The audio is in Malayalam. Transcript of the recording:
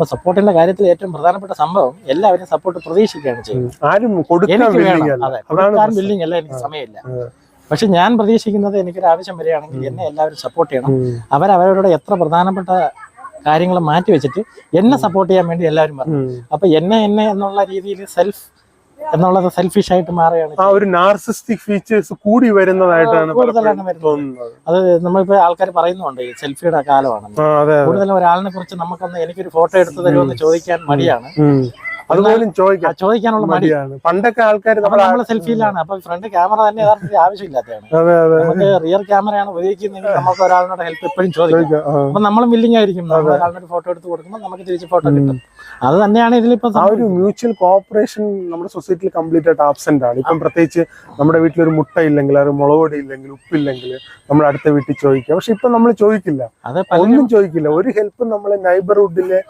അപ്പൊ സപ്പോർട്ടിന്റെ കാര്യത്തിൽ ഏറ്റവും പ്രധാനപ്പെട്ട സംഭവം എല്ലാവരും സപ്പോർട്ട് പ്രതീക്ഷിക്കുകയാണ് ചെയ്യുന്നത്. ആരും കൊടുക്കാൻ ബില്ലിംഗ് അല്ല എനിക്ക് സമയമില്ല. പക്ഷെ ഞാൻ പ്രതീക്ഷിക്കുന്നത് എനിക്കൊരു ആവശ്യം വരികയാണെങ്കിൽ എന്നെ എല്ലാവരും സപ്പോർട്ട് ചെയ്യണം. അവരവരോട് എത്ര പ്രധാനപ്പെട്ട കാര്യങ്ങൾ മാറ്റി വെച്ചിട്ട് എന്നെ സപ്പോർട്ട് ചെയ്യാൻ വേണ്ടി എല്ലാവരും പറഞ്ഞു. അപ്പൊ എന്നെ എന്നെ എന്നുള്ള രീതിയിൽ സെൽഫ് എന്നുള്ളത് സെൽഫിഷ് ആയിട്ട് മാറുകയാണ് ആ ഒരു നാർസിസ്റ്റിക് ഫീച്ചേഴ്സ് കൂടി വരുന്നതായിട്ടാണ് കൂടുതലാണ് വരുന്നത്. അത് നമ്മളിപ്പോ ആൾക്കാർ പറയുന്നുണ്ട് ഈ സെൽഫിയുടെ കാലമാണ് കൂടുതലും ഒരാളിനെ കുറിച്ച് നമുക്കൊന്ന് എനിക്കൊരു ഫോട്ടോ എടുത്തു തരുമെന്ന് ചോദിക്കാൻ മടിയാണ്. അതുപോലും ചോദിക്കാം. ചോദിക്കാനുള്ള മടി. മടിയാണ്. പണ്ടൊക്കെ ആൾക്കാർ നമ്മൾ സെൽഫിയിലാണ്. അപ്പൊ ഫ്രണ്ട് ക്യാമറ തന്നെ യഥാർത്ഥത്തിൽ ആവശ്യമില്ലാത്തതാണ്. നമുക്ക് റിയർ ക്യാമറയാണ് ഉപയോഗിക്കുന്നതെങ്കിൽ നമുക്ക് ഒരാളിനോട് ഹെൽപ്പ് എപ്പോഴും ചോദിക്കാം. അപ്പൊ നമ്മളും വില്ലിംഗ് ആയിരിക്കും. നമ്മൾ ഒരാളിനൊരു ഫോട്ടോ എടുത്ത് കൊടുക്കുമ്പോൾ നമുക്ക് തിരിച്ച് ഫോട്ടോ കിട്ടും. അത് തന്നെയാണ് ഇതിലിപ്പോ ആ ഒരു മ്യൂച്വൽ കോപ്പറേഷൻ നമ്മുടെ സൊസൈറ്റിയിൽ കംപ്ലീറ്റ് ആയിട്ട് ആബ്സെന്റ് ആണ്. ഇപ്പം പ്രത്യേകിച്ച് നമ്മുടെ വീട്ടിൽ ഒരു മുട്ട ഇല്ലെങ്കിൽ ഒരു മുളകൊടി ഇല്ലെങ്കിൽ ഉപ്പില്ലെങ്കിൽ നമ്മൾ അടുത്ത വീട്ടിൽ ചോദിക്കുക പക്ഷെ ഇപ്പൊ നമ്മൾ ചോദിക്കില്ല. ഒന്നും ചോദിക്കില്ല. ഒരു ഹെൽപ്പും നമ്മളെ നൈബർഹുഡിലെ